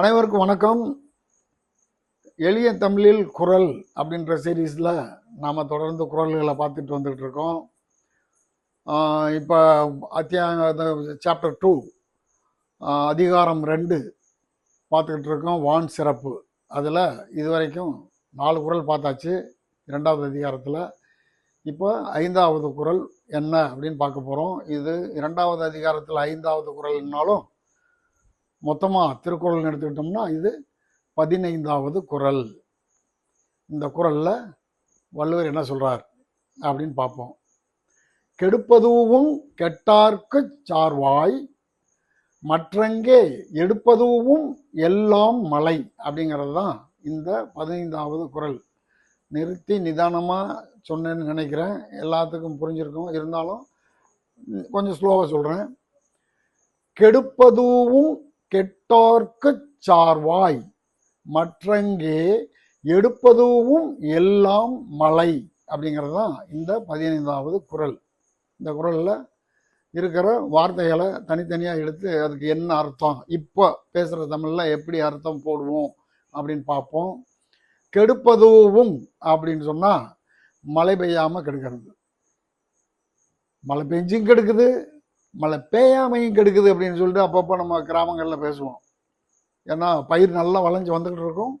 அனைவருக்கும் வணக்கம். எளிய தமிழில் குரல் அப்படின்ற சீரீஸில் நாம் தொடர்ந்து குரல்களை பார்த்துட்டு வந்துட்டு இருக்கோம். இப்போ அத்தியாயம் சாப்டர் டூ அதிகாரம் ரெண்டு பார்த்துக்கிட்டு இருக்கோம். வான் சிறப்பு. அதில் இதுவரைக்கும் நாலு குரல் பார்த்தாச்சு. இரண்டாவது அதிகாரத்தில். இப்போ ஐந்தாவது குரல் என்ன அப்படின்னு பார்க்க போகிறோம் இது இரண்டாவது அதிகாரத்தில் ஐந்தாவது குரல்னாலும் மொத்தமாக திருக்குறள் எடுத்துக்கிட்டோம்னா இது பதினைந்தாவது குரல் இந்த குரலில் வள்ளுவர் என்ன சொல்கிறார் அப்படின்னு பார்ப்போம். கெடுப்பதுவும் கெட்டார்க்கு சார்வாய் மற்றங்கே எடுப்பதுவும் எல்லாம் மலை அப்படிங்கிறது தான் இந்த பதினைந்தாவது குரல் நிறுத்தி நிதானமாக சொன்னேன்னு நினைக்கிறேன். எல்லாத்துக்கும் புரிஞ்சிருக்கும். இருந்தாலும் கொஞ்சம் ஸ்லோவாக சொல்கிறேன் கெடுப்பதுவும் கெட்டார்க்கு சார்வாய். மற்றங்கே எடுப்பதுவும் எல்லாம் மலை. அப்படிங்கிறது தான் இந்த பதினைந்தாவது குரல். இந்த குரலில் இருக்கிற வார்த்தைகளை தனித்தனியாக எடுத்து அதுக்கு என்ன அர்த்தம்? இப்போ பேசுகிற தமிழில் எப்படி அர்த்தம் போடுவோம் அப்படின்னு பார்ப்போம். கெடுப்பதுவும் அப்படின்னு சொன்னால் மழை பெய்யாமல் கெடுக்கிறது. மழை பெஞ்சும் கெடுக்குது மழை பெய்யாமையும் கெடுக்குது அப்படின்னு சொல்லிட்டு அப்பப்போ நம்ம கிராமங்களில் பேசுவோம். ஏன்னா பயிர் நல்லா வளைஞ்சு வந்துக்கிட்டு இருக்கும்.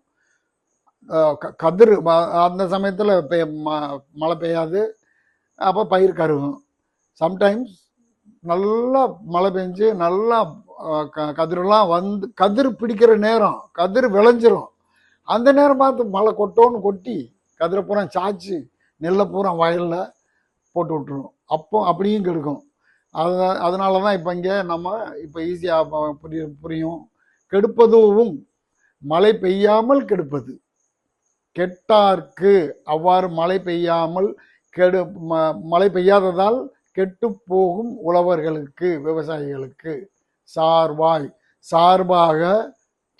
கதிர் அந்த சமயத்தில் பெய் ம- மழை பெய்யாது. அப்போ பயிர் கருகும். சம்டைம்ஸ் நல்லா மழை பெஞ்சு நல்லா க- கதிரெல்லாம் வந்து கதிர் பிடிக்கிற நேரம் கதிர் விளைஞ்சிரும். அந்த நேரம் பார்த்து மழை கொட்டோன்னு கொட்டி கதிரை பூரா சாய்ச்சி நெல்லை பூரா வயலில் போட்டு விட்டுரும். அப்போ அப்படியும் கெடுக்கும். அது அதனால தான் இப்போ இங்கே நம்ம இப்போ ஈஸியாக புரியும் புரியும். கெடுப்பதுவும் மழை பெய்யாமல் கெடுப்பது. கெட்டார்க்கு அவ்வாறு மழை பெய்யாமல் கெடு ம- மழை பெய்யாததால் கெட்டு போகும் உழவர்களுக்கு விவசாயிகளுக்கு. சார்வாய் சார்பாக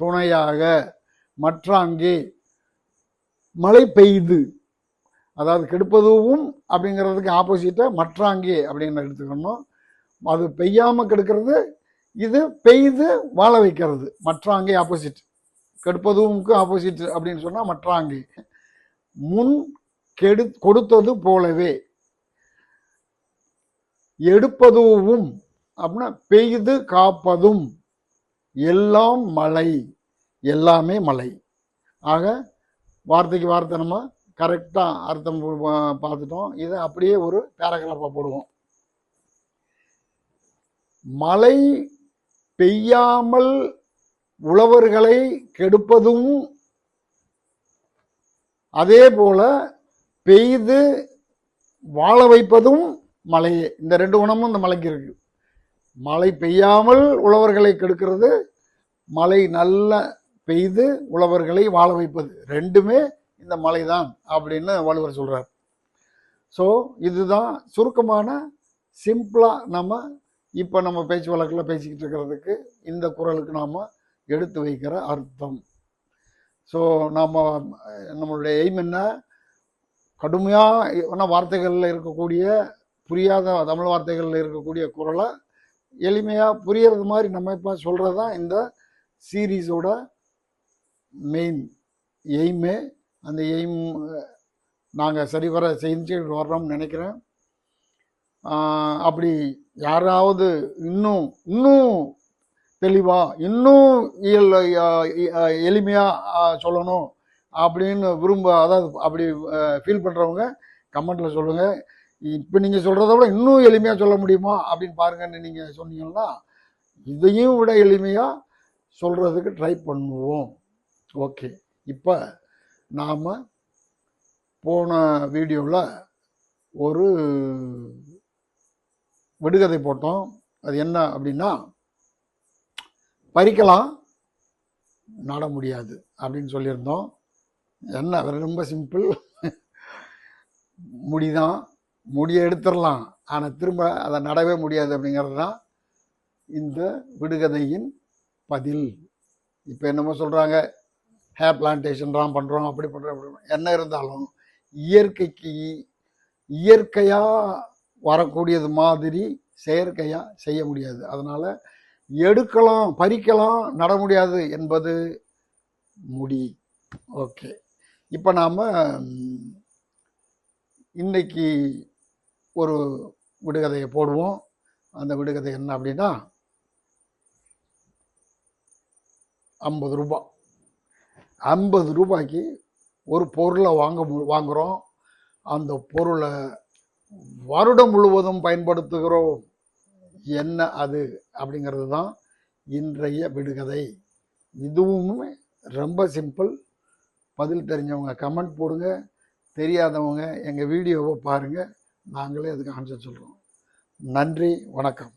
துணையாக மற்றாங்கே மழை பெய்து. அதாவது கெடுப்பதுவும் அப்படிங்கிறதுக்கு ஆப்போசிட்டை மற்றாங்கே அப்படின்னு எடுத்துக்கணும். அது பெய்யாமல் கெடுக்கிறது இது பெய்து வாழ வைக்கிறது. மற்றாங்கே ஆப்போசிட் கெடுப்பதுவுக்கு ஆப்போசிட் அப்படின்னு சொன்னால் மற்றாங்கை. முன் கெடு கொடுத்தது போலவே. எடுப்பதுவும் அப்படின்னா பெய்து காப்பதும் எல்லாம் மழை. எல்லாமே மழை. ஆக வார்த்தைக்கு வார்த்தை நம்ம கரெக்டாக அர்த்தம் பார்த்துட்டோம். இதை அப்படியே ஒரு பேராகிராஃபாக போடுவோம். மழை பெய்யாமல் உழவர்களை கெடுப்பதும் அதே போல பெய்து வாழ வைப்பதும் மழையே. இந்த ரெண்டு குணமும் இந்த மலைக்கு இருக்கு. மழை பெய்யாமல் உழவர்களை கெடுக்கிறது மழை நல்ல பெய்து உழவர்களை வாழ வைப்பது. ரெண்டுமே இந்த மலை தான் அப்படின்னு வள்ளுவர் சொல்றார். ஸோ இதுதான் சுருக்கமான சிம்பிளாக நம்ம இப்போ நம்ம பேச்சு வழக்கில் பேசிக்கிட்டு இருக்கிறதுக்கு இந்த குரலுக்கு நாம் எடுத்து வைக்கிற அர்த்தம். ஸோ நாம் நம்மளுடைய எய்ம் என்ன? கடுமையான வார்த்தைகளில் இருக்கக்கூடிய புரியாத தமிழ் வார்த்தைகளில் இருக்கக்கூடிய குரலை எளிமையாக புரியறது மாதிரி நம்ம இப்போ சொல்கிறது தான் இந்த சீரீஸோட மெயின் எய்மே அந்த எய்ம் நாங்கள் சரிவர செஞ்சுட்டு வர்றோம்னு நினைக்கிறேன். அப்படி யாராவது இன்னும் இன்னும் தெளிவாக இன்னும் இயல் எளிமையாக சொல்லணும் அப்படின்னு விரும்ப அதாவது அப்படி ஃபீல் பண்ணுறவங்க கமெண்ட்டில் சொல்லுங்கள் இப்போ நீங்கள் சொல்கிறத விட இன்னும் எளிமையாக சொல்ல முடியுமா அப்படின்னு பாருங்கன்னு நீங்கள் சொன்னீங்கன்னா இதையும் விட எளிமையாக சொல்கிறதுக்கு ட்ரை பண்ணுவோம். ஓகே இப்போ நாம் போன வீடியோவில் ஒரு விடுகதை போட்டோம். அது என்ன அப்படின்னா பறிக்கலாம் நட முடியாது அப்படின்னு சொல்லியிருந்தோம். என்ன ரொம்ப சிம்பிள். முடிதான். முடியை எடுத்துடலாம். ஆனால் திரும்ப அதை நடவே முடியாது அப்படிங்கிறது தான் இந்த விடுகதையின் பதில். இப்போ என்னமோ சொல்கிறாங்க ஹேர் பிளான்டேஷன்லாம் பண்ணுறோம் அப்படி பண்ணுறோம் அப்படி என்ன இருந்தாலும் இயற்கைக்கு இயற்கையாக வரக்கூடியது மாதிரி செயற்கையாக செய்ய முடியாது. அதனால் எடுக்கலாம் பறிக்கலாம் நட முடியாது என்பது முடி. ஓகே. இப்போ நாம் இன்னைக்கு ஒரு விடுகதையை போடுவோம். அந்த விடுகதை என்ன அப்படின்னா ஐம்பது ரூபா. ஐம்பது ரூபாய்க்கு ஒரு பொருளை வாங்க மு- வாங்குறோம். அந்த பொருளை வருடம் முழுவதும் பயன்படுத்துகிறோம். என்ன அது? அப்படிங்கிறது தான் இன்றைய விடுகதை. இதுவும் ரொம்ப சிம்பிள் பதில் தெரிஞ்சவங்க கமெண்ட் போடுங்க. தெரியாதவங்க எங்கள் வீடியோவை பாருங்கள் நாங்களே அதுக்கு ஆன்சர் சொல்கிறோம் நன்றி வணக்கம்.